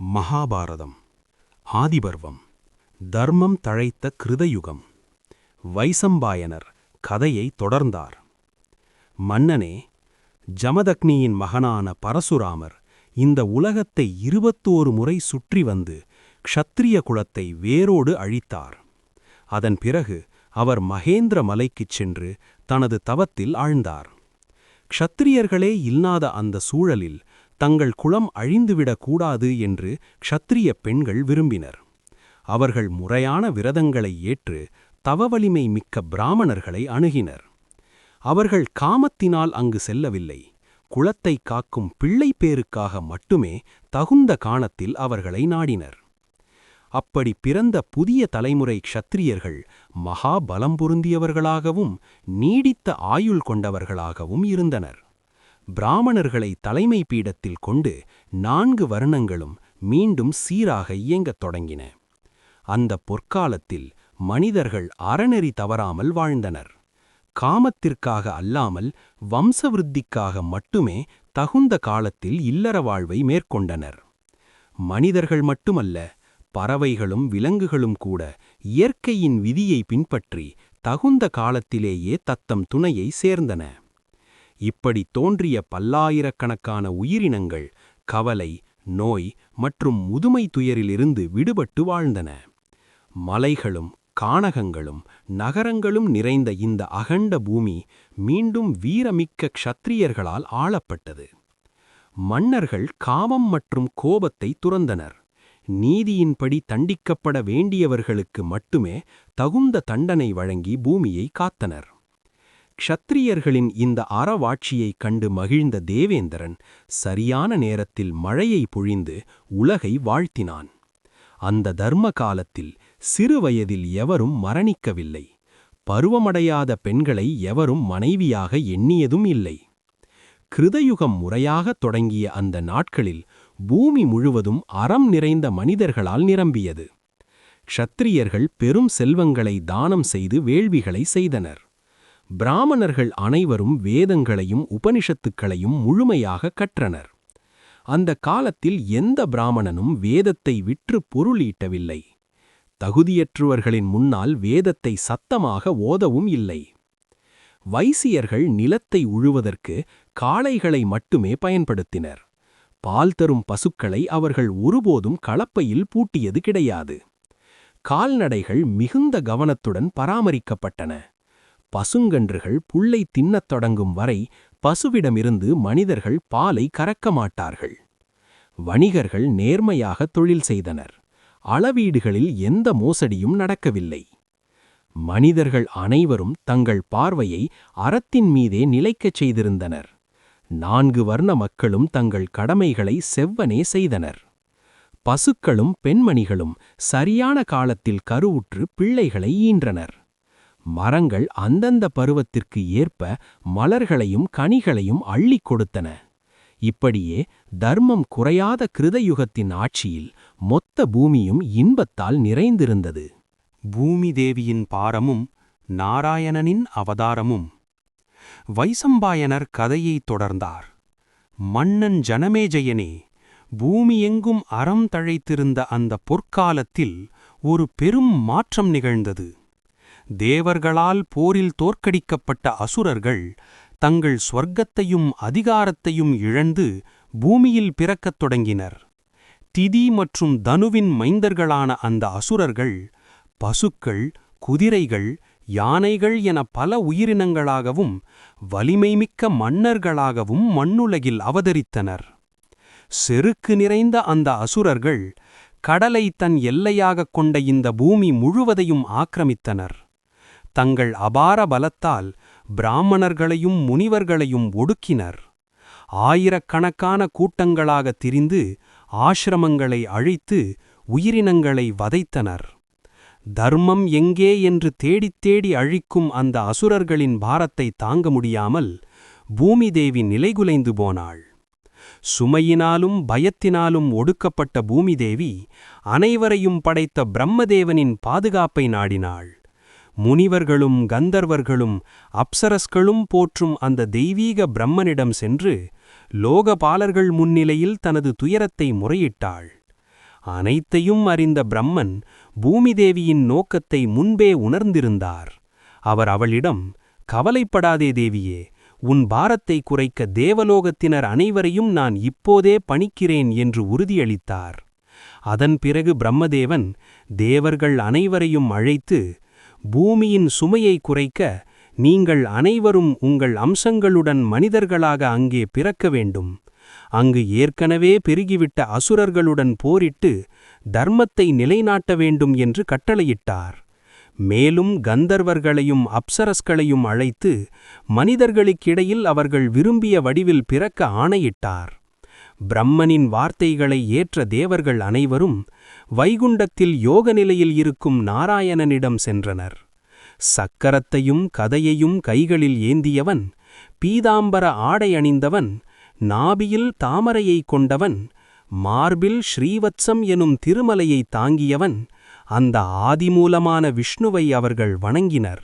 மகாபாரதம் ஆதிபர்வம் தர்மம் தழைத்த கிருதயுகம் வைசம்பாயனர் கதையை தொடர்ந்தார். மன்னனே ஜமதக்னியின் மகனான பரசுராமர் இந்த உலகத்தை இருபத்தோரு முறை சுற்றி வந்து க்ஷத்திரிய குலத்தை வேரோடு அழித்தார். அதன் பிறகு அவர் மகேந்திர மலைக்குச் சென்று தனது தவத்தில் ஆழ்ந்தார். க்ஷத்திரியர்களே இல்லாத அந்த சூழலில் தங்கள் குலம் அழிந்துவிடக் கூடாது என்று க்ஷத்திரிய பெண்கள் விரும்பினர். அவர்கள் முறையான விரதங்களை ஏற்று தவவலிமை மிக்க பிராமணர்களை அணுகினர். அவர்கள் காமத்தினால் அங்கு செல்லவில்லை. குளத்தை காக்கும் பிள்ளை பேருக்காக மட்டுமே தகுந்த காணத்தில் அவர்களை நாடினர். அப்படி பிறந்த புதிய தலைமுறை க்ஷத்திரியர்கள் மகா பலம் பொருந்தியவர்களாகவும் நீடித்த ஆயுள் கொண்டவர்களாகவும் இருந்தனர். பிராமணர்களை தலைமை பீடத்தில் கொண்டு நான்கு வர்ணங்களும் மீண்டும் சீராக இயங்கத் தொடங்கின. அந்த பொற்காலத்தில் மனிதர்கள் அறநெறி தவறாமல் வாழ்ந்தனர். காமத்திற்காக அல்லாமல் வம்சவிருத்திக்காக மட்டுமே தகுந்த காலத்தில் இல்லற வாழ்வை மேற்கொண்டனர். மனிதர்கள் மட்டுமல்ல பறவைகளும் விலங்குகளும் கூட இயற்கையின் விதியை பின்பற்றி தகுந்த காலத்திலேயே தத்தம் துணையை சேர்ந்தன. இப்படி தோன்றிய பல்லாயிரக்கணக்கான உயிரினங்கள் கவலை நோய் மற்றும் முதுமை துயரிலிருந்து விடுபட்டு வாழ்ந்தன. மலைகளும் காணகங்களும் நகரங்களும் நிறைந்த இந்த அகண்ட பூமி மீண்டும் வீரமிக்க க்ஷத்திரியர்களால் ஆளப்பட்டது. மன்னர்கள் காமம் மற்றும் கோபத்தை துறந்தனர். நீதியின்படி தண்டிக்கப்பட வேண்டியவர்களுக்கு மட்டுமே தகுந்த தண்டனை வழங்கி பூமியை காத்தனர். க்ஷத்திரியர்களின் இந்த அறவாட்சியைக் கண்டு மகிழ்ந்த தேவேந்திரன் சரியான நேரத்தில் மழையை பொழிந்து உலகை வாழ்த்தினான். அந்த தர்ம காலத்தில் சிறுவயதில் எவரும் மரணிக்கவில்லை. பருவமடையாத பெண்களை எவரும் மனைவியாக எண்ணியதும் இல்லை. கிருதயுகம் முறையாகத் தொடங்கிய அந்த நாட்களில் பூமி முழுவதும் அறம் நிறைந்த மனிதர்களால் நிரம்பியது. க்ஷத்திரியர்கள் பெரும் செல்வங்களை தானம் செய்து வேள்விகளை செய்தனர். பிராமணர்கள் அனைவரும் வேதங்களையும் உபனிஷத்துக்களையும் முழுமையாக கற்றனர். அந்த காலத்தில் எந்த பிராமணனும் வேதத்தை விற்று பொருளீட்டவில்லை தகுதியற்றுவர்களின் முன்னால் வேதத்தை சத்தமாக ஓதவும் இல்லை. வைசியர்கள் நிலத்தை உழுவதற்கு காளைகளை மட்டுமே பயன்படுத்தினர். பால் தரும் பசுக்களை அவர்கள் ஒருபோதும் கலப்பையில் பூட்டியது கிடையாது. கால்நடைகள் மிகுந்த கவனத்துடன் பராமரிக்கப்பட்டன. பசுங்கன்றுகள் புல்லை தின்னத் தொடங்கும் வரை பசுவிடமிருந்து மனிதர்கள் பாலை கறக்க மாட்டார்கள். வணிகர்கள் நேர்மையாக தொழில் செய்தனர். அளவீடுகளில் எந்த மோசடியும் நடக்கவில்லை. மனிதர்கள் அனைவரும் தங்கள் பார்வையை அறத்தின் மீதே நிலைக்கச் செய்திருந்தனர். நான்கு வர்ண மக்களும் தங்கள் கடமைகளை செவ்வனே செய்தனர். பசுக்களும் பெண்மணிகளும் சரியான காலத்தில் கருவுற்று பிள்ளைகளை ஈன்றனர். மரங்கள் அந்தந்த பருவத்திற்கு ஏற்ப மலர்களையும் கனிகளையும் அள்ளிக் கொடுத்தன. இப்படியே தர்மம் குறையாத கிருதயுகத்தின் ஆட்சியில் மொத்த பூமியும் இன்பத்தால் நிறைந்திருந்தது. பூமி தேவியின் பாரமும் நாராயணனின் அவதாரமும். வைசம்பாயனர் கதையை தொடர்ந்தார். மன்னன் ஜனமேஜயனே பூமியெங்கும் அறம் தழைத்திருந்த அந்த பொற்காலத்தில் ஒரு பெரும் மாற்றம் நிகழ்ந்தது. தேவர்களால் போரில் தோற்கடிக்கப்பட்ட அசுரர்கள் தங்கள் ஸ்வர்க்கத்தையும் அதிகாரத்தையும் இழந்து பூமியில் பிறக்கத் தொடங்கினர். திதி மற்றும் தனுவின் மைந்தர்களான அந்த அசுரர்கள் பசுக்கள் குதிரைகள் யானைகள் என பல உயிரினங்களாகவும் வலிமைமிக்க மன்னர்களாகவும் மண்ணுலகில் அவதரித்தனர். செருக்கு நிறைந்த அந்த அசுரர்கள் கடலை தன் எல்லையாகக் கொண்ட இந்த பூமி முழுவதையும் ஆக்கிரமித்தனர். தங்கள் அபார பலத்தால் பிராமணர்களையும் முனிவர்களையும் ஒடுக்கினர். ஆயிரக்கணக்கான கூட்டங்களாக திரிந்து ஆசிரமங்களை அழித்து உயிரினங்களை வதைத்தனர். தர்மம் எங்கே என்று தேடித் தேடி அழிக்கும் அந்த அசுரர்களின் பாரத்தை தாங்க முடியாமல் பூமிதேவி நிலைகுலைந்து போனாள். சுமையினாலும் பயத்தினாலும் ஒடுக்கப்பட்ட பூமிதேவி அனைவரையும் படைத்த பிரம்மதேவனின் பாதுகாப்பை நாடினாள். முனிவர்களும் கந்தர்வர்களும் அப்சரஸ்களும் போற்றும் அந்த தெய்வீக பிரம்மனிடம் சென்று லோகபாலர்கள் முன்னிலையில் தனது துயரத்தை முறையிட்டாள். அனைத்தையும் அறிந்த பிரம்மன் பூமிதேவியின் நோக்கத்தை முன்பே உணர்ந்திருந்தார். அவர் அவளிடம் கவலைப்படாதே தேவியே உன் பாரத்தை குறைக்க தேவலோகத்தினர் அனைவரையும் நான் இப்போதே பணிக்கிறேன் என்று உறுதியளித்தார். அதன் பிறகு பிரம்மதேவன் தேவர்கள் அனைவரையும் அழைத்து பூமியின் சுமையை குறைக்க நீங்கள் அனைவரும் உங்கள் அம்சங்களுடன் மனிதர்களாக அங்கே பிறக்க வேண்டும். அங்கு ஏற்கனவே பெருகிவிட்ட அசுரர்களுடன் போரிட்டு தர்மத்தை நிலைநாட்ட வேண்டும் என்று கட்டளையிட்டார். மேலும் கந்தர்வர்களையும் அப்சரஸ்களையும் அழைத்து மனிதர்களுக்கிடையில் அவர்கள் விரும்பிய வடிவில் பிறக்க ஆணையிட்டார். பிரம்மனின் வார்த்தைகளை ஏற்ற தேவர்கள் அனைவரும் வைகுண்டத்தில் யோக நிலையில் இருக்கும் நாராயணனிடம் சென்றனர். சக்கரத்தையும் கதையையும் கைகளில் ஏந்தியவன் பீதாம்பர ஆடை அணிந்தவன் நாபியில் தாமரையை கொண்டவன் மார்பில் ஸ்ரீவத்சம் எனும் திருமலையை தாங்கியவன் அந்த ஆதிமூலமான விஷ்ணுவை அவர்கள் வணங்கினர்.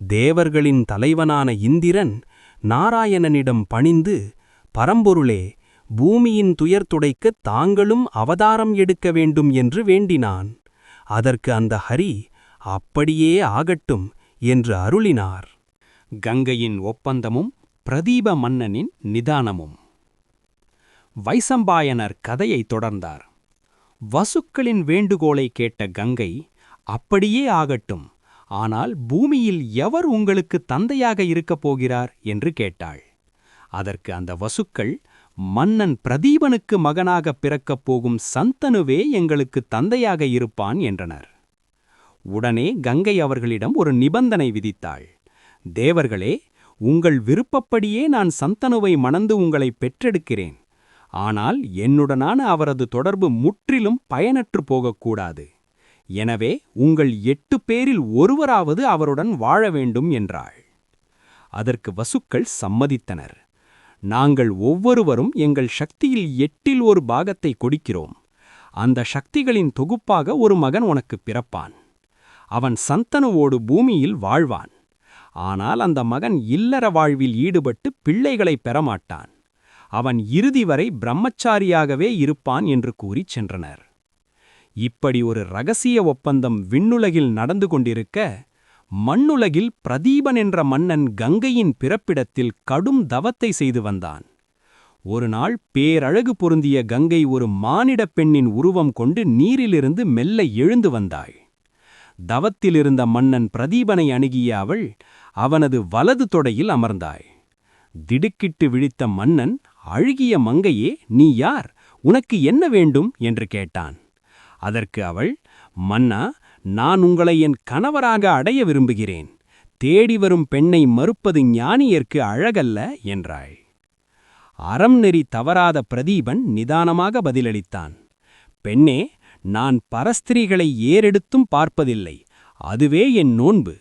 தேவர்களின் தலைவனான இந்திரன் நாராயணனிடம் பணிந்து பரம்பொருளே பூமியின் துயர் துடைக்க தாங்களும் அவதாரம் எடுக்க வேண்டும் என்று வேண்டினான். அதற்கு அந்த ஹரி அப்படியே ஆகட்டும் என்று அருளினார். கங்கையின் ஒப்பந்தமும் பிரதீப மன்னனின் நிதானமும். வைசம்பாயனர் கதையை தொடர்ந்தார். வசுக்களின் வேண்டுகோளை கேட்ட கங்கை அப்படியே ஆகட்டும் ஆனால் பூமியில் எவர் உங்களுக்கு தந்தையாக இருக்கப் போகிறார்? என்று கேட்டாள். அதற்கு அந்த வசுக்கள் மன்னன் பிரதீபனுக்கு மகனாக பிறக்கப் போகும் சந்தனுவே எங்களுக்கு தந்தையாக இருப்பான் என்றனர். உடனே கங்கை அவர்களிடம் ஒரு நிபந்தனை விதித்தாள். தேவர்களே உங்கள் விருப்பப்படியே நான் சந்தனுவை மணந்து உங்களை பெற்றெடுக்கிறேன். ஆனால் என்னுடனான அவரது தொடர்பு முற்றிலும் பயனற்று போகக்கூடாது. எனவே உங்கள் எட்டு பேரில் ஒருவராவது அவருடன் வாழ வேண்டும் என்றாள். அதற்கு வசுக்கள் சம்மதித்தனர். நாங்கள் ஒவ்வொருவரும் எங்கள் சக்தியில் எட்டில் ஒரு பாகத்தை கொடுக்கிறோம். அந்த சக்திகளின் தொகுப்பாக ஒரு மகன் உனக்கு பிறப்பான். அவன் சந்தனுவோடு பூமியில் வாழ்வான். ஆனால் அந்த மகன் இல்லற வாழ்வில் ஈடுபட்டு பிள்ளைகளை பெறமாட்டான். அவன் இறுதி வரை பிரம்மச்சாரியாகவே இருப்பான் என்று கூறிச் சென்றனர். இப்படி ஒரு ரகசிய ஒப்பந்தம் விண்ணுலகில் நடந்து கொண்டிருக்க மண்ணுலகில் பிரதீபன் என்ற மன்னன் கங்கையின் பிறப்பிடத்தில் கடும் தவத்தை செய்து வந்தான். ஒருநாள் பேரழகு பொருந்திய கங்கை ஒரு மானிடப் பெண்ணின் உருவம் கொண்டு நீரிலிருந்து மெல்ல எழுந்து வந்தாள். தவத்திலிருந்த மன்னன் பிரதீபனை அணுகிய அவள் அவனது வலது தொடையில் அமர்ந்தாள். திடுக்கிட்டு விழித்த மன்னன் அழுகிய மங்கையே நீ யார்? உனக்கு என்ன வேண்டும்? என்று கேட்டான். அதற்கு அவள் மன்னா நான் உங்களை என் கணவராக அடைய விரும்புகிறேன். தேடி வரும் பெண்ணை மறுப்பது ஞானியர்க்கு அழகல்ல என்றாள். அறம் நெறி தவறாத பிரதீபன் நிதானமாக பதிலளித்தான். பெண்ணே நான் பரஸ்திரீகளை ஏறெடுத்தும் பார்ப்பதில்லை. அதுவே என் நோன்பு.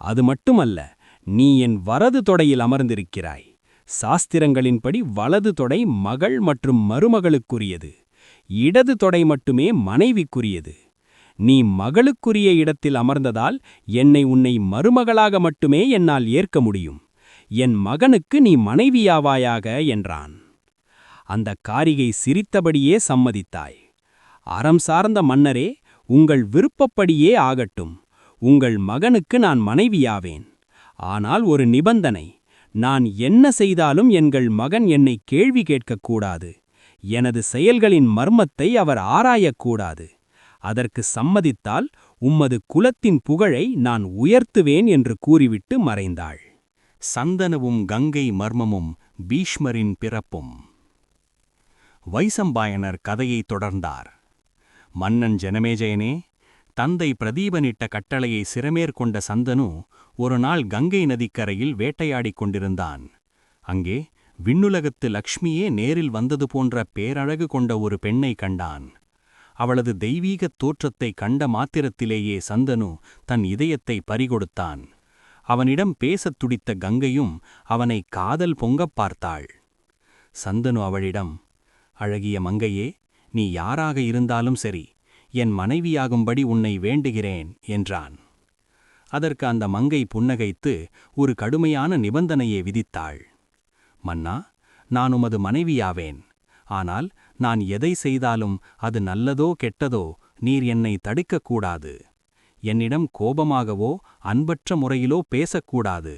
அது மட்டுமல்ல நீ என் வரது தொடையில் அமர்ந்திருக்கிறாய். சாஸ்திரங்களின்படி வலது தொடை மகள் மற்றும் மருமகளுக்குரியது. இடது தொடை மட்டுமே மனைவிக்குரியது. நீ மகளுக்குரிய இடத்தில் அமர்ந்ததால் என்னை உன்னை மருமகளாக மட்டுமே என்னால் ஏற்க முடியும். என் மகனுக்கு நீ மனைவியாவாயாக என்றான். அந்த காரிகை சிரித்தபடியே சம்மதித்தாய். அறம் சார்ந்த மன்னரே உங்கள் விருப்பப்படியே ஆகட்டும். உங்கள் மகனுக்கு நான் மனைவியாவேன். ஆனால் ஒரு நிபந்தனை நான் என்ன செய்தாலும் எங்கள் மகன் என்னை கேள்வி கேட்கக்கூடாது. எனது செயல்களின் மர்மத்தை அவர் ஆராயக்கூடாது. அதற்கு சம்மதித்தால் உம்மது குலத்தின் புகழை நான் உயர்த்துவேன் என்று கூறிவிட்டு மறைந்தாள். சந்தனவும் கங்கை மர்மமும் பீஷ்மரின் பிறப்பும். வைசம்பாயனர் கதையை தொடர்ந்தார். மன்னன் ஜனமேஜயனே தந்தை பிரதீபனிட்ட கட்டளையை சிறமேற்கொண்ட சந்தனு ஒரு நாள் கங்கை நதிக்கரையில் வேட்டையாடிக் கொண்டிருந்தான். அங்கே விண்ணுலகத்து லக்ஷ்மியே நேரில் வந்தது போன்ற பேரழகு கொண்ட ஒரு பெண்ணை கண்டான். அவளது தெய்வீகத் தோற்றத்தை கண்ட மாத்திரத்திலேயே சந்தனு தன் இதயத்தை பறிகொடுத்தான். அவனிடம் பேசத் துடித்த கங்கையும் அவனை காதல் பொங்கப் பார்த்தாள். சந்தனு அவளிடம் அழகிய மங்கையே நீ யாராக இருந்தாலும் சரி என் மனைவியாகும்படி உன்னை வேண்டுகிறேன் என்றான். அதற்கு அந்த மங்கை புன்னகைத்து ஒரு கடுமையான நிபந்தனையை விதித்தாள். மன்னா நான் உமது மனைவியாவேன். ஆனால் நான் எதை செய்தாலும் அது நல்லதோ கெட்டதோ நீர் என்னை தடுக்கக்கூடாது. என்னிடம் கோபமாகவோ அன்பற்ற முறையிலோ பேசக்கூடாது.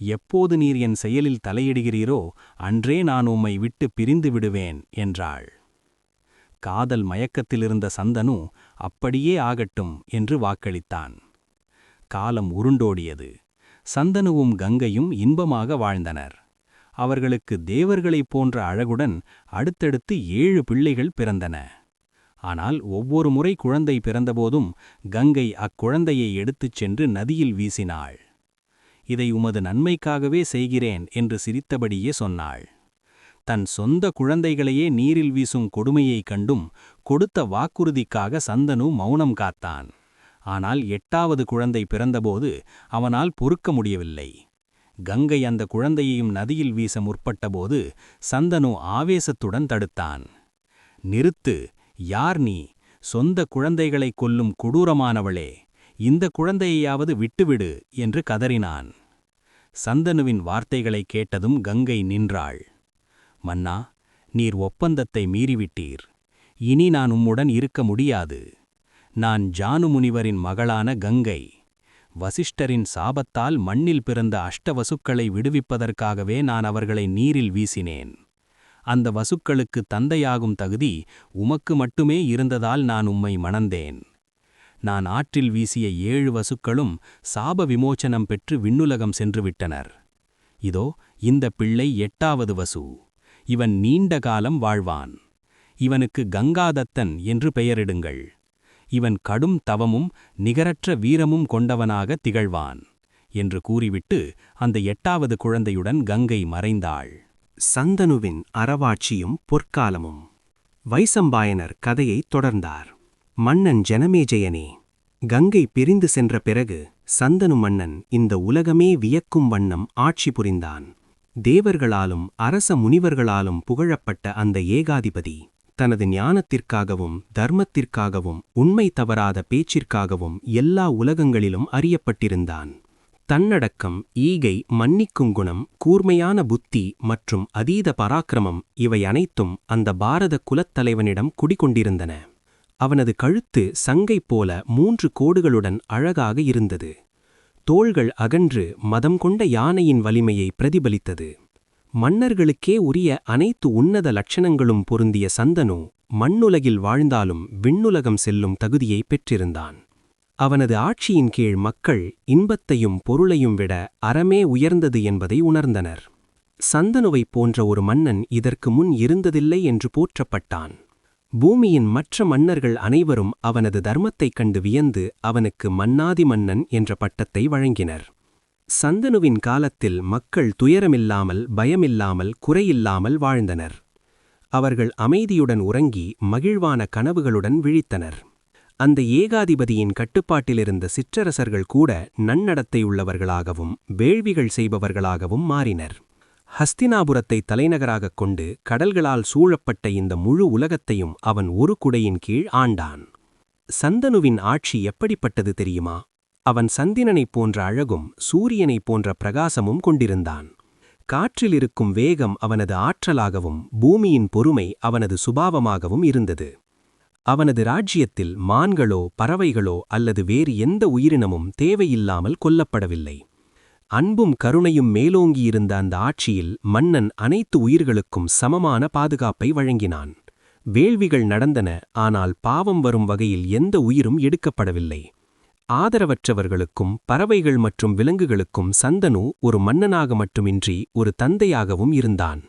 எப்போது நீர் என் செயலில் தலையிடுகிறீரோ அன்றே நான் உம்மை விட்டு பிரிந்து விடுவேன் என்றாள். காதல் மயக்கத்திலிருந்த சந்தனு அப்படியே ஆகட்டும் என்று வாக்களித்தான். காலம் உருண்டோடியது. சந்தனுவும் கங்கையும் இன்பமாக வாழ்ந்தனர். அவர்களுக்கு தேவர்களைப் போன்ற அழகுடன் அடுத்தடுத்து ஏழு பிள்ளைகள் பிறந்தன. ஆனால் ஒவ்வொரு முறை குழந்தை பிறந்தபோதும் கங்கை அக்குழந்தையை எடுத்துச் சென்று நதியில் வீசினாள். இதை உமது நன்மைக்காகவே செய்கிறேன் என்று சிரித்தபடியே சொன்னாள். தன் சொந்த குழந்தைகளையே நீரில் வீசும் கொடுமையைக் கண்டும் கொடுத்த வாக்குறுதிக்காக சந்தனு மௌனம் காத்தான். ஆனால் எட்டாவது குழந்தை பிறந்தபோது அவனால் பொறுக்க முடியவில்லை. கங்கை அந்த குழந்தையையும் நதியில் வீச முற்பட்டபோது சந்தனு ஆவேசத்துடன் தடுத்தான். நிறுத்து யார் நீ? சொந்த குழந்தைகளைக் கொல்லும் கொடூரமானவளே இந்த குழந்தையையாவது விட்டுவிடு என்று கதறினான். சந்தனுவின் வார்த்தைகளைக் கேட்டதும் கங்கை நின்றாள். மன்னா நீர் ஒப்பந்தத்தை மீறிவிட்டீர். இனி நான் உம்முடன் இருக்க முடியாது. நான் ஜானு முனிவரின் மகளான கங்கை. வசிஷ்டரின் சாபத்தால் மண்ணில் பிறந்த அஷ்டவசுக்களை விடுவிப்பதற்காகவே நான் அவர்களை நீரில் வீசினேன். அந்த வசுக்களுக்கு தந்தையாகும் தகுதி உமக்கு மட்டுமே இருந்ததால் நான் உம்மை மணந்தேன். நான் ஆற்றில் வீசிய ஏழு வசுக்களும் சாப விமோச்சனம் பெற்று விண்ணுலகம் சென்றுவிட்டனர். இதோ இந்த பிள்ளை எட்டாவது வசு. இவன் நீண்ட காலம் வாழ்வான். இவனுக்கு கங்காதத்தன் என்று பெயரிடுங்கள். இவன் கடும் தவமும் நிகரற்ற வீரமும் கொண்டவனாக திகழ்வான் என்று கூறிவிட்டு அந்த எட்டாவது குழந்தையுடன் கங்கை மறைந்தாள். சந்தனுவின் அறவாட்சியும் பொற்காலமும். வைசம்பாயனர் கதையைத் தொடர்ந்தார். மன்னன் ஜனமேஜயனே கங்கை பிரிந்து சென்ற பிறகு சந்தனு மன்னன் இந்த உலகமே வியக்கும் வண்ணம் ஆட்சி புரிந்தான். தேவர்களாலும் அரச முனிவர்களாலும் புகழப்பட்ட அந்த ஏகாதிபதி தனது ஞானத்திற்காகவும் தர்மத்திற்காகவும் உண்மை தவறாத பேச்சிற்காகவும் எல்லா உலகங்களிலும் அறியப்பட்டிருந்தான். தன்னடக்கம் ஈகை மன்னிக்கும் குணம் கூர்மையான புத்தி மற்றும் அதீத பராக்கிரமம் இவை அனைத்தும் அந்த பாரத குலத்தலைவனிடம் குடிகொண்டிருந்தன. அவனது கழுத்து சங்கை போல மூன்று கோடுகளுடன் அழகாக இருந்தது. தோள்கள் அகன்று மதம் கொண்ட யானையின் வலிமையை பிரதிபலித்தது. மன்னர்களுக்கே உரிய அனைத்து உன்னத லட்சணங்களும் பொருந்திய சந்தனு மண்ணுலகில் வாழ்ந்தாலும் விண்ணுலகம் செல்லும் தகுதியை பெற்றிருந்தான். அவனது ஆட்சியின் கீழ் மக்கள் இன்பத்தையும் பொருளையும் விட அறமே உயர்ந்தது என்பதை உணர்ந்தனர். சந்தனுவைப் போன்ற ஒரு மன்னன் இதற்கு முன் இருந்ததில்லை என்று போற்றப்பட்டான். பூமியின் மற்ற மன்னர்கள் அனைவரும் அவனது தர்மத்தைக் கண்டு வியந்து அவனுக்கு மன்னாதி மன்னன் என்ற பட்டத்தை வழங்கினர். சந்தனுவின் காலத்தில் மக்கள் துயரமில்லாமல் பயமில்லாமல் குறையில்லாமல் வாழ்ந்தனர். அவர்கள் அமைதியுடன் உறங்கி மகிழ்வான கனவுகளுடன் விழித்தனர். அந்த ஏகாதிபதியின் கட்டுப்பாட்டிலிருந்த சிற்றரசர்கள் கூட நன்னடத்தையுள்ளவர்களாகவும் வேள்விகள் செய்பவர்களாகவும் மாறினர். ஹஸ்தினாபுரத்தை தலைநகராகக் கொண்டு கடல்களால் சூழப்பட்ட இந்த முழு உலகத்தையும் அவன் ஒரு குடையின் கீழ் ஆண்டான். சந்தனுவின் ஆட்சி எப்படிப்பட்டது தெரியுமா? அவன் சந்திரனைப் போன்ற அழகும் சூரியனைப் போன்ற பிரகாசமும் கொண்டிருந்தான். காற்றில் இருக்கும் வேகம் அவனது ஆற்றலாகவும் பூமியின் பொறுமை அவனது சுபாவமாகவும் இருந்தது. அவனது ராஜ்யத்தில் மான்களோ பறவைகளோ அல்லது வேறு எந்த உயிரினமும் தேவையில்லாமல் கொல்லப்படவில்லை. அன்பும் கருணையும் மேலோங்கியிருந்த அந்த ஆட்சியில் மன்னன் அனைத்து உயிர்களுக்கும் சமமான பாதுகாப்பை வழங்கினான். வேள்விகள் நடந்தன ஆனால் பாவம் வரும் வகையில் எந்த உயிரும் எடுக்கப்படவில்லை. ஆதரவற்றவர்களுக்கும் பறவைகள் மற்றும் விலங்குகளுக்கும் சந்தனு ஒரு மன்னனாக மட்டுமின்றி ஒரு தந்தையாகவும் இருந்தான்.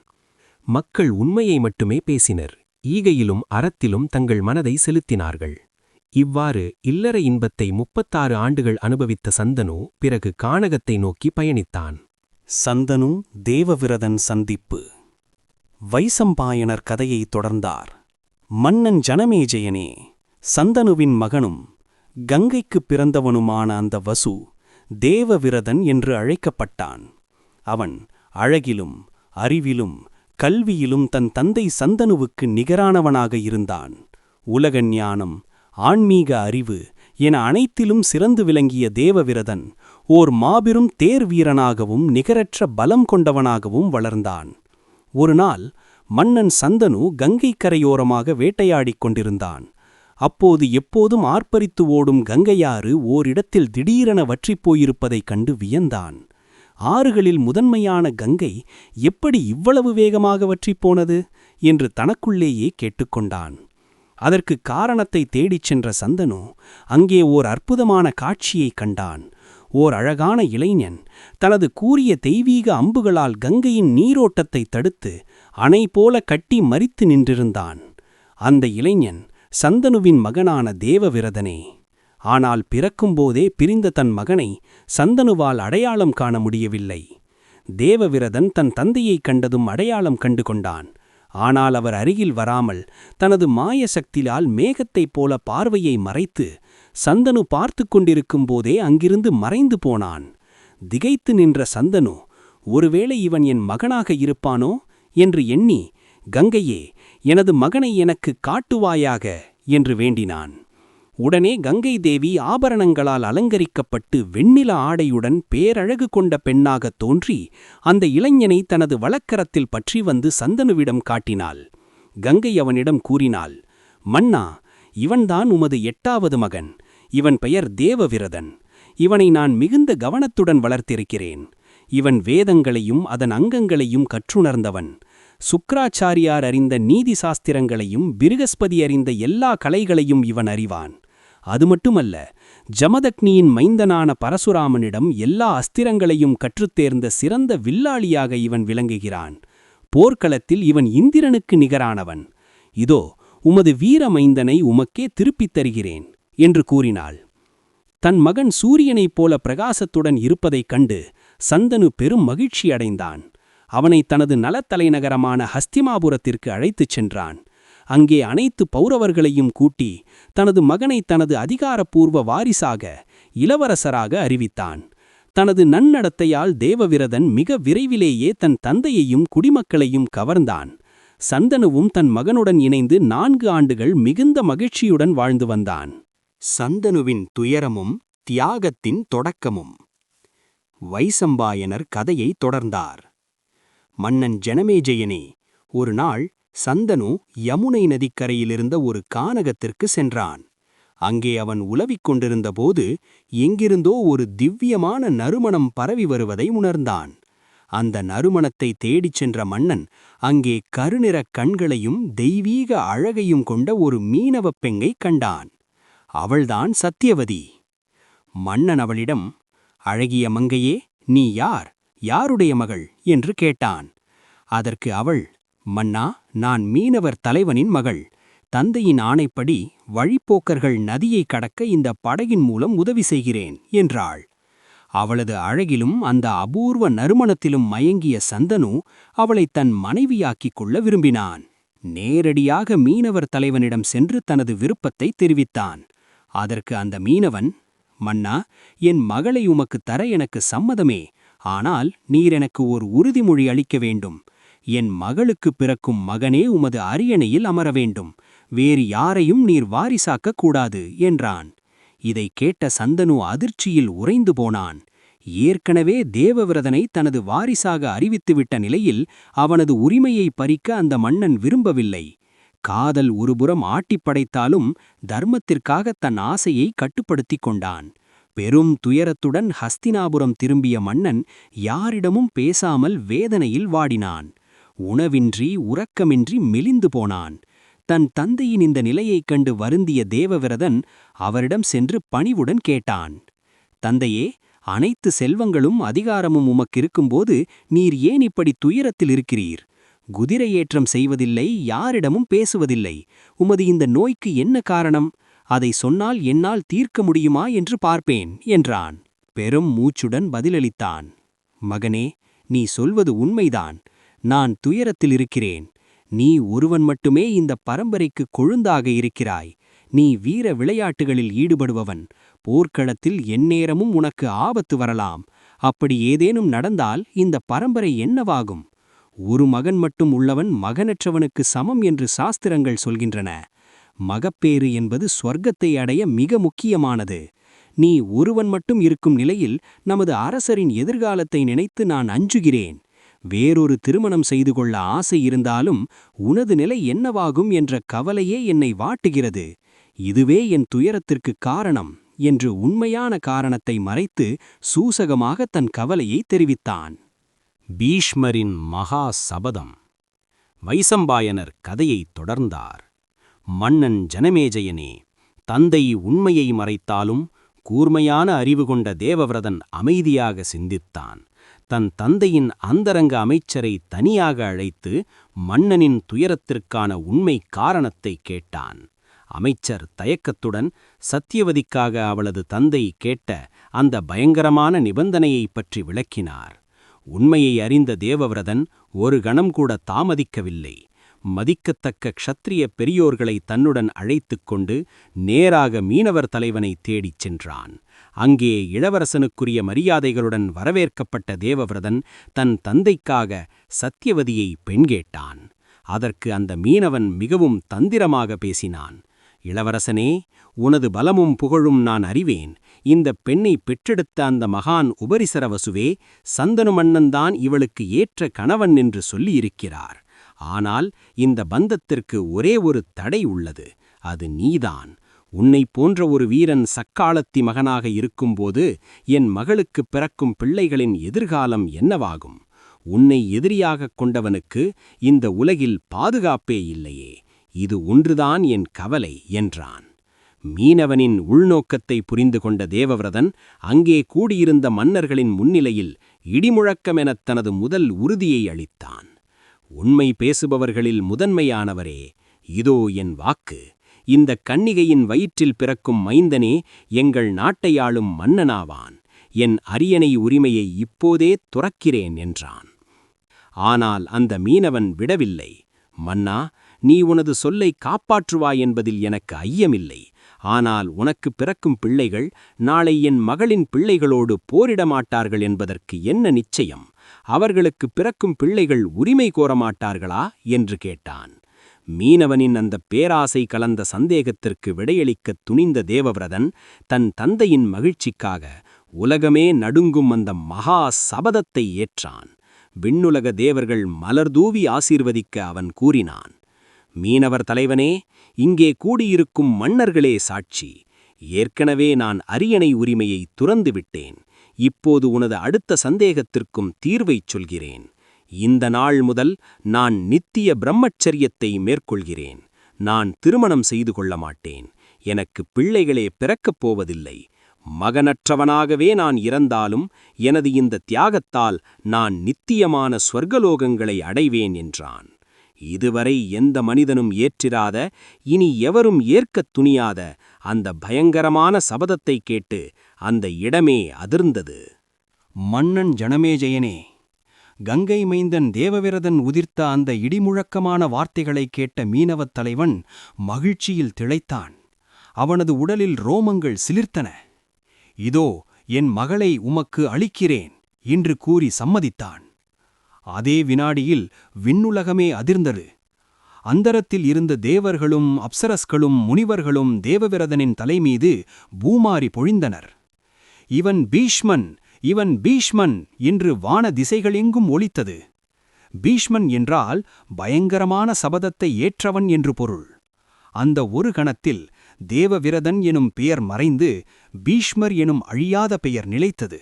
மக்கள் உண்மையை மட்டுமே பேசினர். ஈகையிலும் அறத்திலும் தங்கள் மனதை செலுத்தினார்கள். இவ்வாறு இல்லற இன்பத்தை முப்பத்தாறு ஆண்டுகள் அனுபவித்த சந்தனு பிறகு கானகத்தை நோக்கி பயணித்தான். சந்தனு தேவவிரதன் சந்திப்பு. வைசம்பாயனர் கதையை தொடர்ந்தார். மன்னன் ஜனமேஜயனே சந்தனுவின் மகனும் கங்கைக்குப் பிறந்தவனுமான அந்த வசு தேவவிரதன் என்று அழைக்கப்பட்டான். அவன் அழகிலும் அறிவிலும் கல்வியிலும் தன் தந்தை சந்தனுவுக்கு நிகரானவனாக இருந்தான். உலக ஞானம் ஆன்மீக அறிவு என அனைத்திலும் சிறந்து விளங்கிய தேவவிரதன் ஓர் மாபெரும் தேர் வீரனாகவும் நிகரற்ற பலம் கொண்டவனாகவும் வளர்ந்தான். ஒருநாள் மன்னன் சந்தனு கங்கை கரையோரமாக வேட்டையாடிக் கொண்டிருந்தான். அப்போது எப்போதும் ஆர்ப்பரித்து ஓடும் கங்கையாறு ஓரிடத்தில் திடீரென வற்றிப் போயிருப்பதைக் கண்டு வியந்தான். ஆறுகளில் முதன்மையான கங்கை எப்படி இவ்வளவு வேகமாக வற்றிப் போனது என்று தனக்குள்ளேயே கேட்டுக்கொண்டான். அதற்கு காரணத்தை தேடிச் சென்ற சந்தனு அங்கே ஓர் அற்புதமான காட்சியைக் கண்டான். ஓர் அழகான இளைஞன் தனது கூரிய தெய்வீக அம்புகளால் கங்கையின் நீரோட்டத்தை தடுத்து அணை போல கட்டி மறித்து நின்றிருந்தான். அந்த இளைஞன் சந்தனுவின் மகனான தேவவிரதனே. ஆனால் பிறக்கும்போதே பிரிந்த தன் மகனை சந்தனுவால் அடையாளம் காண முடியவில்லை. தேவவிரதன் தன் தந்தையைக் கண்டதும் அடையாளம் கண்டு கொண்டான் ஆனால் அவர் அருகில் வராமல் தனது மாய சக்தியால் மேகத்தைப் போல பார்வையை மறைத்து சந்தனு பார்த்து கொண்டிருக்கும் போதே அங்கிருந்து மறைந்து போனான். திகைத்து நின்ற சந்தனு ஒருவேளை இவன் என் மகனாக இருப்பானோ? என்று எண்ணி கங்கையே எனது மகனை எனக்கு காட்டுவாயாக என்று வேண்டினான். உடனே கங்கை தேவி ஆபரணங்களால் அலங்கரிக்கப்பட்டு வெண்ணில ஆடையுடன் பேரழகு கொண்ட பெண்ணாகத் தோன்றி அந்த இளைஞனை தனது வழக்கரத்தில் பற்றி வந்து சந்தனுவிடம் காட்டினாள். கங்கை அவனிடம் கூறினாள் மன்னா இவன்தான் உமது எட்டாவது மகன். இவன் பெயர் தேவவிரதன். இவனை நான் மிகுந்த கவனத்துடன் வளர்த்திருக்கிறேன். இவன் வேதங்களையும் அதன் அங்கங்களையும் கற்றுணர்ந்தவன். சுக்ராச்சாரியார் அறிந்த நீதி சாஸ்திரங்களையும் பிருகஸ்பதி அறிந்த எல்லா கலைகளையும் இவன் அறிவான். அது மட்டுமல்ல ஜமதக்னியின் மைந்தனான பரசுராமனிடம் எல்லா அஸ்திரங்களையும் கற்றுத்தேர்ந்த சிறந்த வில்லாளியாக இவன் விளங்குகிறான். போர்க்களத்தில் இவன் இந்திரனுக்கு நிகரானவன். இதோ உமது வீர மைந்தனை உமக்கே திருப்பித் தருகிறேன் என்று கூறினாள். தன் மகன் சூரியனைப் போல பிரகாசத்துடன் இருப்பதைக் கண்டு சந்தனு பெரும் மகிழ்ச்சி அடைந்தான் அவனை தனது நலத்தலைநகரமான ஹஸ்திமாபுரத்திற்கு அழைத்துச் சென்றான். அங்கே அனைத்து பௌரவர்களையும் கூட்டி தனது மகனை தனது அதிகாரப்பூர்வ வாரிசாக இளவரசராக அறிவித்தான். தனது நன்னடத்தையால் தேவவிரதன் மிக விரைவிலேயே தன் தந்தையையும் குடிமக்களையும் கவர்ந்தான். சந்தனுவும் தன் மகனுடன் இணைந்து நான்கு ஆண்டுகள் மிகுந்த மகிழ்ச்சியுடன் வாழ்ந்து வந்தான். சந்தனுவின் துயரமும் தியாகத்தின் தொடக்கமும். வைசம்பாயனர் கதையை தொடர்ந்தார். மன்னன் ஜனமேஜயனே ஒரு நாள் சந்தனு யமுனை நதிக்கரையிலிருந்த ஒரு கானகத்திற்கு சென்றான். அங்கே அவன் உலவிக் கொண்டிருந்தபோது எங்கிருந்தோ ஒரு திவ்யமான நறுமணம் பரவி வருவதை உணர்ந்தான். அந்த நறுமணத்தை தேடிச் சென்ற மன்னன் அங்கே கருநிறக் கண்களையும் தெய்வீக அழகையும் கொண்ட ஒரு மீனவப் பெங்கை கண்டான். அவள்தான் சத்தியவதி மன்னன் அவளிடம் அழகிய மங்கையே நீ யார்? யாருடைய மகள் என்று கேட்டான். அதற்கு அவள் மன்னா நான் மீனவர் தலைவனின் மகள். தந்தையின் ஆணைப்படி வழிப்போக்கர்கள் நதியை கடக்க இந்த படகின் மூலம் உதவி செய்கிறேன் என்றாள். அவளது அழகிலும் அந்த அபூர்வ நறுமணத்திலும் மயங்கிய சந்தனு அவளை தன் மனைவியாக்கிக் கொள்ள விரும்பினான். நேரடியாக மீனவர் தலைவனிடம் சென்று தனது விருப்பத்தை தெரிவித்தான். அதற்கு அந்த மீனவன் மன்னா என் மகளை உமக்கு தர எனக்கு சம்மதமே. ஆனால் நீர் எனக்கு ஓர் உறுதிமொழி அளிக்க வேண்டும். என் மகளுக்கு பிறக்கும் மகனே உமது அரியணையில் அமர வேண்டும். வேறு யாரையும் நீர் வாரிசாக்கக் கூடாது என்றான். இதை கேட்ட சந்தனு அதிர்ச்சியில் உறைந்து போனான். ஏற்கனவே தேவவிரதனை தனது வாரிசாக அறிவித்துவிட்ட நிலையில் அவனது உரிமையை பறிக்க அந்த மன்னன் விரும்பவில்லை. காதல் ஒருபுறம் ஆட்டிப்படைத்தாலும் தர்மத்திற்காக தன் ஆசையை கட்டுப்படுத்திக் கொண்டான். பெரும் துயரத்துடன் ஹஸ்தினாபுரம் திரும்பிய மன்னன் யாரிடமும் பேசாமல் வேதனையில் வாடினான். உணவின்றி உறக்கமின்றி மெலிந்து போனான். தன் தந்தையின் இந்த நிலையைக் கண்டு வருந்திய தேவவிரதன் அவரிடம் சென்று பணிவுடன் கேட்டான். தந்தையே அனைத்து செல்வங்களும் அதிகாரமும் உமக்கிருக்கும்போது நீர் ஏன் இப்படி துயரத்தில் இருக்கிறீர்? குதிரையேற்றம் செய்வதில்லை யாரிடமும் பேசுவதில்லை. உமது இந்த நோய்க்கு என்ன காரணம்? அதை சொன்னால் என்னால் தீர்க்க முடியுமா என்று பார்ப்பேன் என்றான். பெரும் மூச்சுடன் பதிலளித்தான். மகனே நீ சொல்வது உண்மைதான். நான் துயரத்தில் இருக்கிறேன். நீ ஒருவன் மட்டுமே இந்த பரம்பரைக்கு கொழுந்தாக இருக்கிறாய். நீ வீர விளையாட்டுகளில் ஈடுபடுபவன். போர்க்களத்தில் எந்நேரமும் உனக்கு ஆபத்து வரலாம். அப்படி ஏதேனும் நடந்தால் இந்த பரம்பரை என்னவாகும்? ஒரு மகன் மட்டும் உள்ளவன் மகனற்றவனுக்கு சமம் என்று சாஸ்திரங்கள் சொல்கின்றன. மகப்பேறு என்பது ஸ்வர்க்கத்தை அடைய மிக முக்கியமானது. நீ ஒருவன் மட்டும் இருக்கும் நிலையில் நமது அரசரின் எதிர்காலத்தை நினைத்து நான் அஞ்சுகிறேன். வேறொரு திருமணம் செய்து கொள்ள ஆசை இருந்தாலும் உனது நிலை என்னவாகும் என்ற கவலையே என்னை வாட்டுகிறது. இதுவே என் துயரத்திற்குக் காரணம் என்று உண்மையான காரணத்தை மறைத்து சூசகமாக தன் கவலையை தெரிவித்தான். பீஷ்மரின் மகா சபதம். வைசம்பாயனர் கதையைத் தொடர்ந்தார். மன்னன் ஜனமேஜயனே தந்தை உண்மையை மறைத்தாலும் கூர்மையான அறிவு கொண்ட தேவவிரதன் அமைதியாக சிந்தித்தான். தன் தந்தையின் அந்தரங்க அமைச்சரை தனியாக அழைத்து மன்னனின் துயரத்திற்கான உண்மை காரணத்தை கேட்டான். அமைச்சர் தயக்கத்துடன் சத்தியவதிக்காக அவளது தந்தை கேட்ட அந்த பயங்கரமான நிபந்தனையைப் பற்றி விளக்கினார். உண்மையை அறிந்த தேவவிரதன் ஒரு கணம் கூட தாமதிக்கவில்லை. மதிக்கத்தக்க க்ஷத்திரிய பெரியோர்களை தன்னுடன் அழைத்துக் கொண்டு நேராக மீனவர் தலைவனை தேடிச் சென்றான். அங்கே இளவரசனுக்குரிய மரியாதைகளுடன் வரவேற்கப்பட்ட தேவவிரதன் தன் தந்தைக்காக சத்தியவதியை பெண் கேட்டான். அதற்கு அந்த மீனவன் மிகவும் தந்திரமாக பேசினான். இளவரசனே உனது பலமும் புகழும் நான் அறிவேன். இந்த பெண்ணை பெற்றெடுத்த அந்த மகான் உபரிசரவசுவே சந்தனு மன்னன்தான் இவளுக்கு ஏற்ற கணவன் என்று சொல்லியிருக்கிறார். ஆனால் இந்த பந்தத்திற்கு ஒரே ஒரு தடை உள்ளது அது நீதான். உன்னைப் போன்ற ஒரு வீரன் சக்காலத்தி மகனாக இருக்கும்போது என் மகளுக்குப் பிறக்கும் பிள்ளைகளின் எதிர்காலம் என்னவாகும்? உன்னை எதிரியாகக் கொண்டவனுக்கு இந்த உலகில் பாதுகாப்பே இல்லையே. இது ஒன்றுதான் என் கவலை என்றான். மீனவனின் உள்நோக்கத்தை புரிந்து கொண்ட தேவவிரதன் அங்கே கூடியிருந்த மன்னர்களின் முன்னிலையில் இடிமுழக்கமெனத் தனது முதல் உறுதியை அளித்தான். உண்மை பேசுபவர்களில் முதன்மையானவரே. இதோ என் வாக்கு. இந்த கன்னிகையின் வயிற்றில் பிறக்கும் மைந்தனே எங்கள் நாட்டையாளும் மன்னனாவான். என் அரியணை உரிமையை இப்போதே துறக்கிறேன் என்றான். ஆனால் அந்த மீனவன் விடவில்லை. மன்னா நீ உனது சொல்லை காப்பாற்றுவாய் என்பதில் எனக்கு ஐயமில்லை. ஆனால் உனக்கு பிறக்கும் பிள்ளைகள் நாளை என் மகளின் பிள்ளைகளோடு போரிட மாட்டார்கள் என்பதற்கு என்ன நிச்சயம்? அவர்களுக்கு பிறக்கும் பிள்ளைகள் உரிமை கோரமாட்டார்களா? என்று கேட்டான். மீனவனின் அந்த பேராசை கலந்த சந்தேகத்திற்கு விடையளிக்கத் துணிந்த தேவவிரதன் தன் தந்தையின் மகிழ்ச்சிக்காக உலகமே நடுங்கும் அந்த மகா சபதத்தை ஏற்றான். விண்ணுலக தேவர்கள் மலர்தூவி ஆசீர்வதிக்க அவன் கூறினான். மீனவர் தலைவனே இங்கே கூடியிருக்கும் மன்னர்களே சாட்சி ஏற்கனவே நான் அரியணை உரிமையை துறந்துவிட்டேன் இப்போது உனது அடுத்த சந்தேகத்திற்கும் தீர்வைச் சொல்கிறேன். இந்த நாள் முதல் நான் நித்திய பிரம்மச்சரியத்தை மேற்கொள்கிறேன் நான் திருமணம் செய்து கொள்ள மாட்டேன் எனக்கு பிள்ளைகளே பிறக்கப் போவதில்லை மகனற்றவனாகவே நான் இறந்தாலும் எனது இந்த தியாகத்தால் நான் நித்தியமான ஸ்வர்கலோகங்களை அடைவேன் என்றான். இதுவரை எந்த மனிதனும் ஏற்றிராத இனி எவரும் ஏற்கத் துணியாத அந்த பயங்கரமான சபதத்தை கேட்டு அந்த இடமே அதிர்ந்தது. மன்னன் ஜனமேஜயனே கங்கை மைந்தன் தேவவிரதன் உதிர்த்த அந்த இடிமுழக்கமான வார்த்தைகளைக் கேட்ட மீனவத் தலைவன் மகிழ்ச்சியில் திளைத்தான். அவனது உடலில் ரோமங்கள் சிலிர்த்தன. இதோ என் மகளை உமக்கு அளிக்கிறேன் என்று கூறி சம்மதித்தான். அதே வினாடியில் விண்ணுலகமே அதிர்ந்தது. அந்தரத்தில் இருந்த தேவர்களும் அப்சரஸ்களும் முனிவர்களும் தேவவிரதனின் தலைமீது பூமாரி பொழிந்தனர். இவன் பீஷ்மன் இவன் பீஷ்மன் என்று வான திசைகளெங்கும் ஒலித்தது. பீஷ்மன் என்றால் பயங்கரமான சபதத்தை ஏற்றவன் என்று பொருள். அந்த ஒரு கணத்தில் தேவவிரதன் எனும் பெயர் மறைந்து பீஷ்மர் எனும் அழியாத பெயர் நிலைத்தது.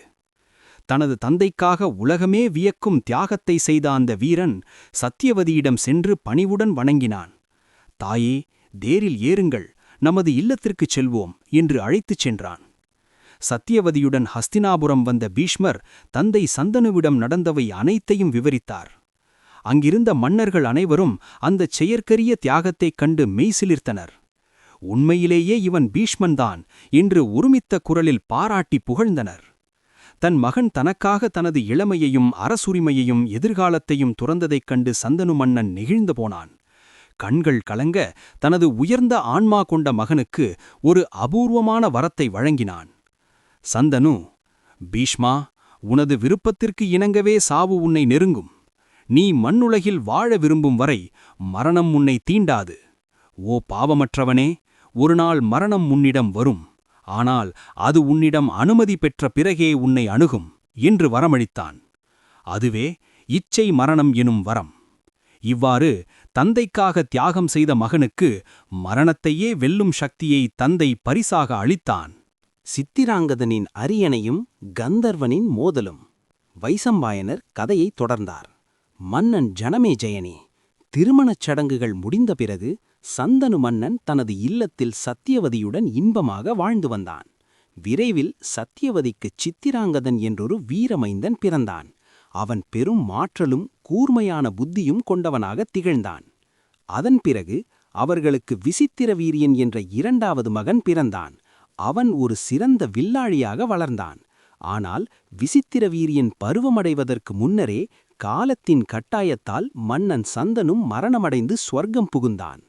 தனது தந்தைக்காக உலகமே வியக்கும் தியாகத்தை செய்த அந்த வீரன் சத்தியவதியிடம் சென்று பணிவுடன் வணங்கினான். தாயே தேரில் ஏறுங்கள் நமது இல்லத்திற்குச் செல்வோம் என்று அழைத்துச் சென்றான். சத்தியவதியுடன் ஹஸ்தினாபுரம் வந்த பீஷ்மர் தந்தை சந்தனுவிடம் நடந்தவை அனைத்தையும் விவரித்தார். அங்கிருந்த மன்னர்கள் அனைவரும் அந்தச் செயற்கரிய தியாகத்தைக் கண்டு மெய்சிலிர்த்தனர். உண்மையிலேயே இவன் பீஷ்மன்தான் என்று ஒருமித்த குரலில் பாராட்டி புகழ்ந்தனர். தன் மகன் தனக்காக தனது இளமையையும் அரசுரிமையையும் எதிர்காலத்தையும் துறந்ததைக் கண்டு சந்தனு மன்னன் நெகிழ்ந்து போனான். கண்கள் கலங்க தனது உயர்ந்த ஆன்மா கொண்ட மகனுக்கு ஒரு அபூர்வமான வரத்தை வழங்கினான். சந்தனு பீஷ்மா உனது விருப்பத்திற்கு இணங்கவே சாவு உன்னை நெருங்கும். நீ மண்ணுலகில் வாழ விரும்பும் வரை மரணம் உன்னை தீண்டாது. ஓ பாவமற்றவனே ஒருநாள் மரணம் உன்னிடம் வரும். ஆனால் அது உன்னிடம் அனுமதி பெற்ற பிறகே உன்னை அணுகும் என்று வரமளித்தான். அதுவே இச்சை மரணம் எனும் வரம். இவ்வாறு தந்தைக்காக தியாகம் செய்த மகனுக்கு மரணத்தையே வெல்லும் சக்தியை தந்தை பரிசாக அளித்தான். சித்திராங்கதனின் அரியணையும் கந்தர்வனின் மோதலும். வைசம்பாயனர் கதையை தொடர்ந்தார். மன்னன் ஜனமே ஜெயனி திருமணச் சடங்குகள் முடிந்த பிறகு சந்தனு மன்னன் தனது இல்லத்தில் சத்தியவதியுடன் இன்பமாக வாழ்ந்து வந்தான். விரைவில் சத்தியவதிக்கு சித்திராங்கதன் என்றொரு வீரமைந்தன் பிறந்தான். அவன் பெரும் மாற்றலும் கூர்மையான புத்தியும் கொண்டவனாக திகழ்ந்தான். அதன் பிறகு அவர்களுக்கு விசித்திர வீரியன் என்ற இரண்டாவது மகன் பிறந்தான். அவன் ஒரு சிறந்த வில்லாழியாக வளர்ந்தான். ஆனால் விசித்திர வீரியன் பருவமடைவதற்கு முன்னரே காலத்தின் கட்டாயத்தால் மன்னன் சந்தனும் மரணமடைந்து ஸ்வர்க்கம் புகுந்தான்.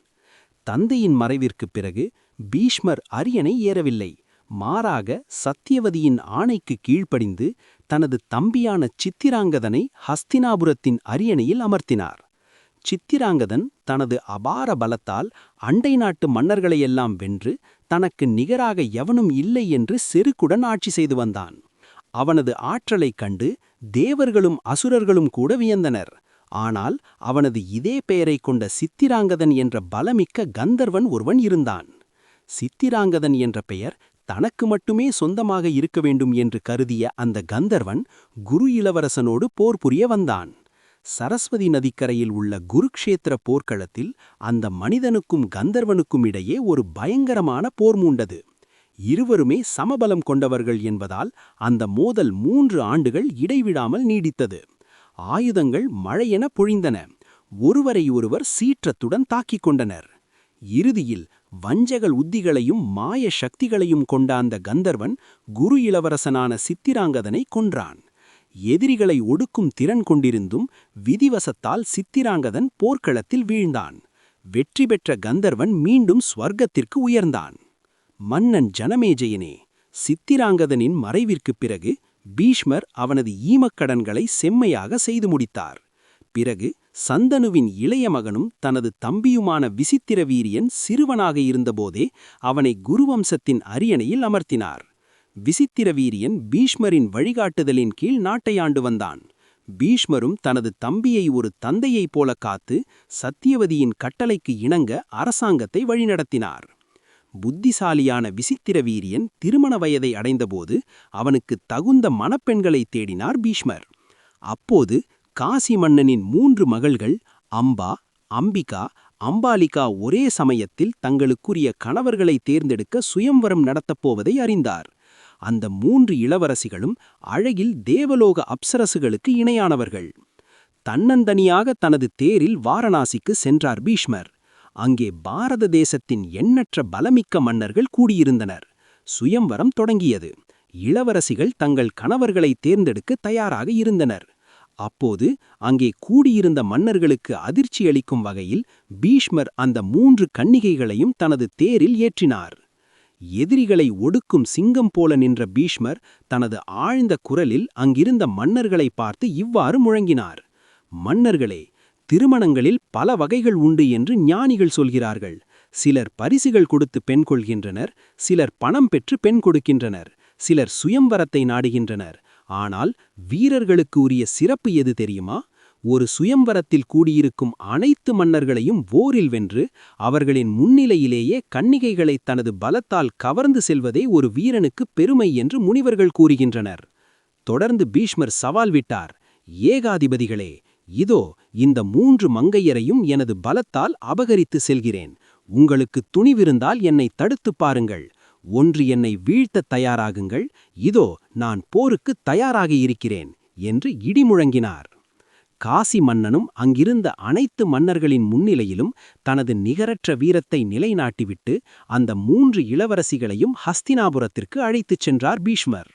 தந்தையின் மறைவிற்குப் பிறகு பீஷ்மர் அரியணை ஏறவில்லை. மாறாக சத்தியவதியின் ஆணைக்கு கீழ்ப்படிந்து தனது தம்பியான சித்திராங்கதனை ஹஸ்தினாபுரத்தின் அரியணையில் அமர்த்தினார். சித்திராங்கதன் தனது அபார பலத்தால் அண்டை நாட்டு மன்னர்களையெல்லாம் வென்று தனக்கு நிகராக எவனும் இல்லை என்று செருக்குடன் ஆட்சி செய்து வந்தான். அவனது ஆற்றலைக் கண்டு தேவர்களும் அசுரர்களும் கூட வியந்தனர். ஆனால் அவனது இதே பெயரைக் கொண்ட சித்திராங்கதன் என்ற பலமிக்க கந்தர்வன் ஒருவன் இருந்தான். சித்திராங்கதன் என்ற பெயர் தனக்கு மட்டுமே சொந்தமாக இருக்க வேண்டும் என்று கருதிய அந்த கந்தர்வன் குரு இளவரசனோடு போர் புரிய வந்தான். சரஸ்வதி நதிக்கரையில் உள்ள குருக்ஷேத்திர போர்க்களத்தில் அந்த மனிதனுக்கும் கந்தர்வனுக்கும் இடையே ஒரு பயங்கரமான போர் மூண்டது. இருவருமே சமபலம் கொண்டவர்கள் என்பதால் அந்த மோதல் மூன்று ஆண்டுகள் இடைவிடாமல் நீடித்தது. ஆயுதங்கள் மழையென பொழிந்தன. ஒருவரை ஒருவர் சீற்றத்துடன் தாக்கிக் கொண்டனர். இறுதியில் வஞ்சகல் உத்திகளையும் மாய சக்திகளையும் கொண்ட அந்த கந்தர்வன் குரு இளவரசனான சித்திராங்கதனை கொன்றான். எதிரிகளை ஒடுக்கும் திறன் கொண்டிருந்தும் விதிவசத்தால் சித்திராங்கதன் போர்க்களத்தில் வீழ்ந்தான். வெற்றி பெற்ற கந்தர்வன் மீண்டும் ஸ்வர்க்கத்திற்கு உயர்ந்தான். மன்னன் ஜனமேஜயனே சித்திராங்கதனின் மறைவிற்குப் பிறகு பீஷ்மர் அவனது ஈமக்கடன்களை செம்மையாக செய்து முடித்தார். பிறகு சந்தனுவின் இளைய மகனும் தனது தம்பியுமான விசித்திர வீரியன் சிறுவனாக இருந்தபோதே அவனை குருவம்சத்தின் அரியணையில் அமர்த்தினார். விசித்திர வீரியன் பீஷ்மரின் வழிகாட்டுதலின் கீழ் நாட்டை ஆண்டு வந்தான். பீஷ்மரும் தனது தம்பியை ஒரு தந்தையைப் போல காத்து சத்தியவதியின் கட்டளைக்கு இணங்க அரசாங்கத்தை வழிநடத்தினார். புத்திசாலியான விசித்திர வீரியன் திருமண வயதை அடைந்தபோது அவனுக்கு தகுந்த மணப்பெண்களை தேடினார் பீஷ்மர். அப்போது காசி மன்னனின் மூன்று மகள்கள் அம்பா அம்பிகா அம்பாலிகா ஒரே சமயத்தில் தங்களுக்குரிய கணவர்களை தேர்ந்தெடுக்க சுயம்வரம் நடத்தப் போவதை அறிந்தார். அந்த மூன்று இளவரசிகளும் அழகில் தேவலோக அப்சரசுகளுக்கு இணையானவர்கள். தன்னந்தனியாக தனது தேரில் வாரணாசிக்கு சென்றார் பீஷ்மர். அங்கே பாரத தேசத்தின் எண்ணற்ற பலமிக்க மன்னர்கள் கூடியிருந்தனர். சுயம்வரம் தொடங்கியது. இளவரசிகள் தங்கள் கணவர்களை தேர்ந்தெடுக்க தயாராக இருந்தனர். அப்போது அங்கே கூடியிருந்த மன்னர்களுக்கு அதிர்ச்சி அளிக்கும் வகையில் பீஷ்மர் அந்த மூன்று கன்னிகைகளையும் தனது தேரில் ஏற்றினார். எதிரிகளை ஒடுக்கும் சிங்கம் போல நின்ற பீஷ்மர் தனது ஆழ்ந்த குரலில் அங்கிருந்த மன்னர்களை பார்த்து இவ்வாறு முழங்கினார். மன்னர்களே திருமணங்களில் பல வகைகள் உண்டு என்று ஞானிகள் சொல்கிறார்கள். சிலர் பரிசுகள் கொடுத்து பெண் கொள்கின்றனர் சிலர் பணம் பெற்று பெண் கொடுக்கின்றனர் சிலர் சுயம்வரத்தை நாடுகின்றனர். ஆனால் வீரர்களுக்கு உரிய சிறப்பு எது தெரியுமா? ஒரு சுயம்வரத்தில் கூடியிருக்கும் அனைத்து மன்னர்களையும் ஓரில் வென்று அவர்களின் முன்னிலையிலேயே கன்னிகைகளை தனது பலத்தால் கவர்ந்து செல்வதே ஒரு வீரனுக்கு பெருமை என்று முனிவர்கள் கூறுகின்றனர். தொடர்ந்து பீஷ்மர் சவால் விட்டார். ஏகாதிபதிகளே இதோ இந்த மூன்று மங்கையரையும் எனது பலத்தால் அபகரித்து செல்கிறேன். உங்களுக்கு துணிவிருந்தால் என்னை தடுத்துப் பாருங்கள். ஒன்று என்னை வீழ்த்தத் தயாராகுங்கள். இதோ நான் போருக்கு தயாராக இருக்கிறேன் என்று இடிமுழங்கினார். காசி மன்னனும் அங்கிருந்த அனைத்து மன்னர்களின் முன்னிலையிலும் தனது நிகரற்ற வீரத்தை நிலைநாட்டிவிட்டு அந்த மூன்று இளவரசிகளையும் ஹஸ்தினாபுரத்திற்கு அழைத்துச் சென்றார் பீஷ்மர்.